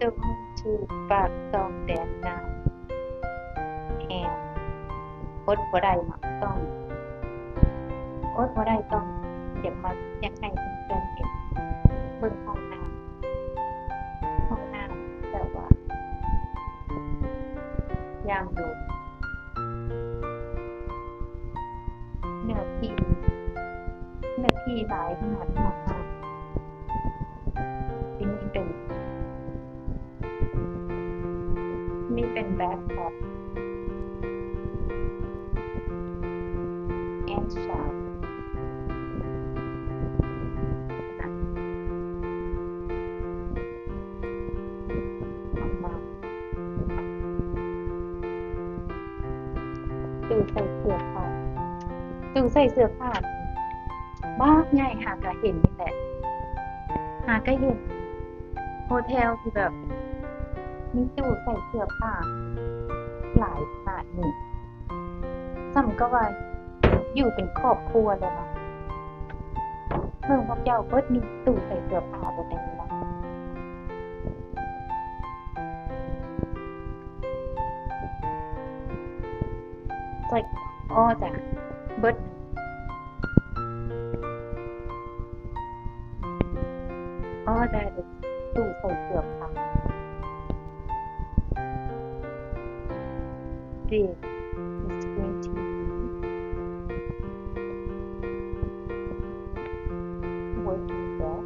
ซองแดนหน้าแอนอดบ่ได้เนาะต้องอดบ่ได้ต้องเดี๋ยวมาอยากให้เพื่อนๆเห็นเบิ่งห้องน้ำห้องน้ำแต่ว่ายามดูเนื้อที่เนื้อที่หลายขนาดมา สื้อผ้าตู้ใส่เสื้อผ้าบ้าใหญ่หากะเห็นนี่แหละ หากะเห็น โฮเทลที่แบบ มีตู้ใส่เสื้อผ้าหลายขนาดนี้ซ้ำก็ว่าอยู่เป็นครอบครัวเลยนะเมืองพวกเจ้าเบิดมีตู้ใส่เสื้อผ้าแบบนี้นะใส่อ้อจ้ะเบิดอ้อได้เลยตู้ใส่เสื้อผ้า today is going to be working for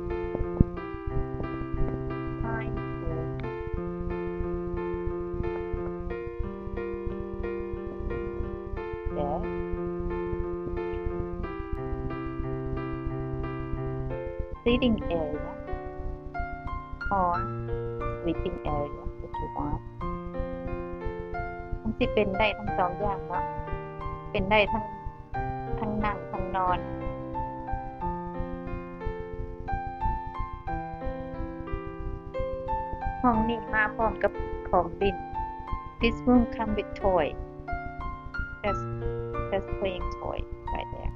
sitting area or sleeping area if you want. สิเป็นได้ทั้งสองอย่างเนาะเป็นได้ทั้งทั้งนั่งทั้งนอนห้องนี้มาพร้อมกับของดิน This room come with toy That's that's playing toy right there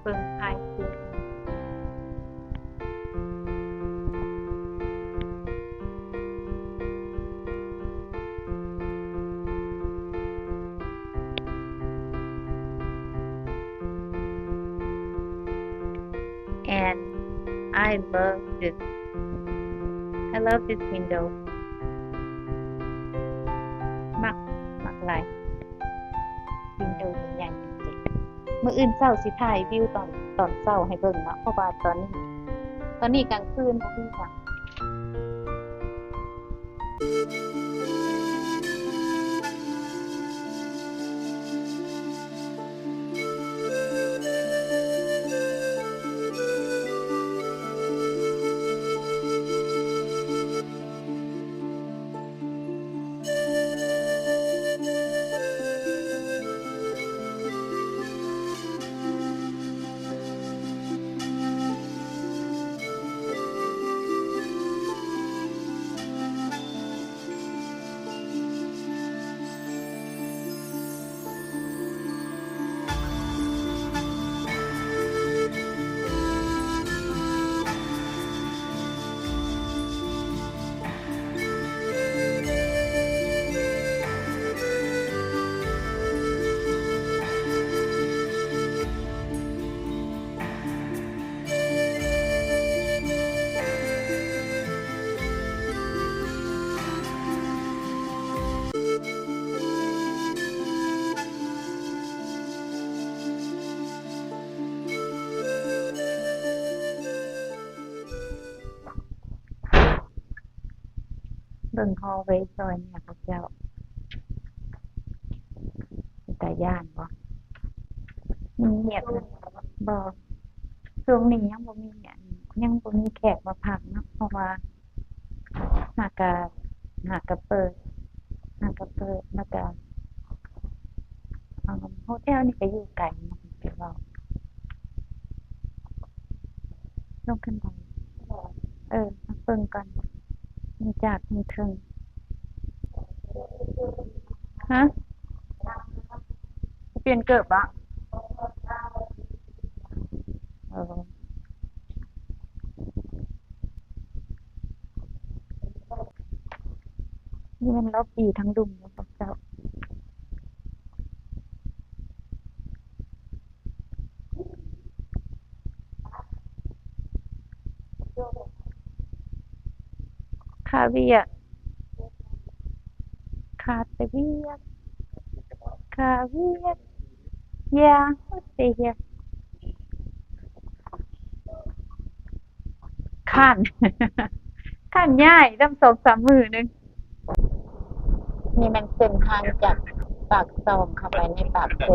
เบิ่งภายคือ and I love this. I love this window. มักมักหลายวินโดว์ใหญ่จริงๆมื่ออื่นเศร้าสิถ่ายวิวตอนตอนเศร้าให้เบิ่งเนาะเพราะว่าตอนนี้ ตอนนี้กลางคืนบ่มีหยัง เบิ่งฮอลเวย์ซอยเนี่ยพวกเจ้าเป็นตาย่านบ่มีเงียบนะบ่ช่วงนี้ยังบ่มีอันยังบ่มีแขกมาพักเนาะเพราะว่าหากะหากะเปิดหากะเปิดแล้วก็อ่าโฮเทลนี่ก็อยู่ไกลเนาะไปเว้าลงขึ้นไปเออมาเบิ่งก่อน มีจากมีถึงฮะเปลี่ยนเกิดบะเออนี่มันรอบปีทั้งดุมนะพระเจ้าโยาเวียร์คาเวียร์คาเวียร์ยาเสียข้นข้นง่ายตั้งสองสามมือหนึงนี่มันเส้นทางจากปากซองเข้าไปในปากเซ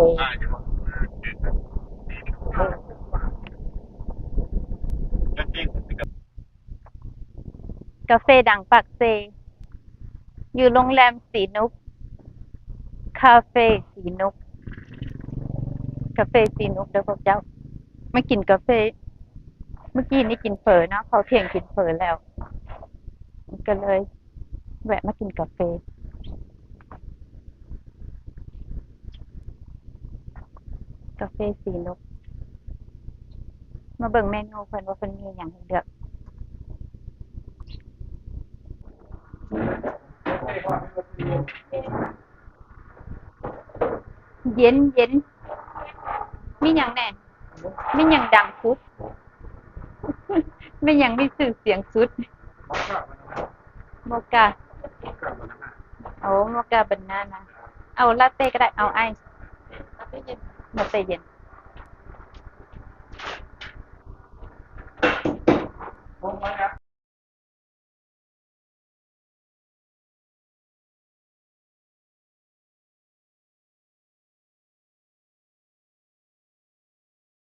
กาแฟดังปากเซ อยู่โรงแรมสีนุก คาเฟ่สีนุก กาแฟสีนุกเด้อพวกเจ้า ไม่กินกาแฟ เมื่อกี้นี่กินเฝอเนาะเขาเที่ยงกินเฝอแล้ว ก็เลย แวะมากินกาแฟกาแฟสีนุกมาเบิ่งเมนูเพิ่นว่าเพิ่นมีหยังให้เลือก เย็นเย็นมีหยังแน่มีหยังดังสุดมีหยังมีชื่อเสียงสุดโมกาโอ้โมกาบานานะเอาลาเต้ก็ได้ เอาไอซ์ลาเต้เย็น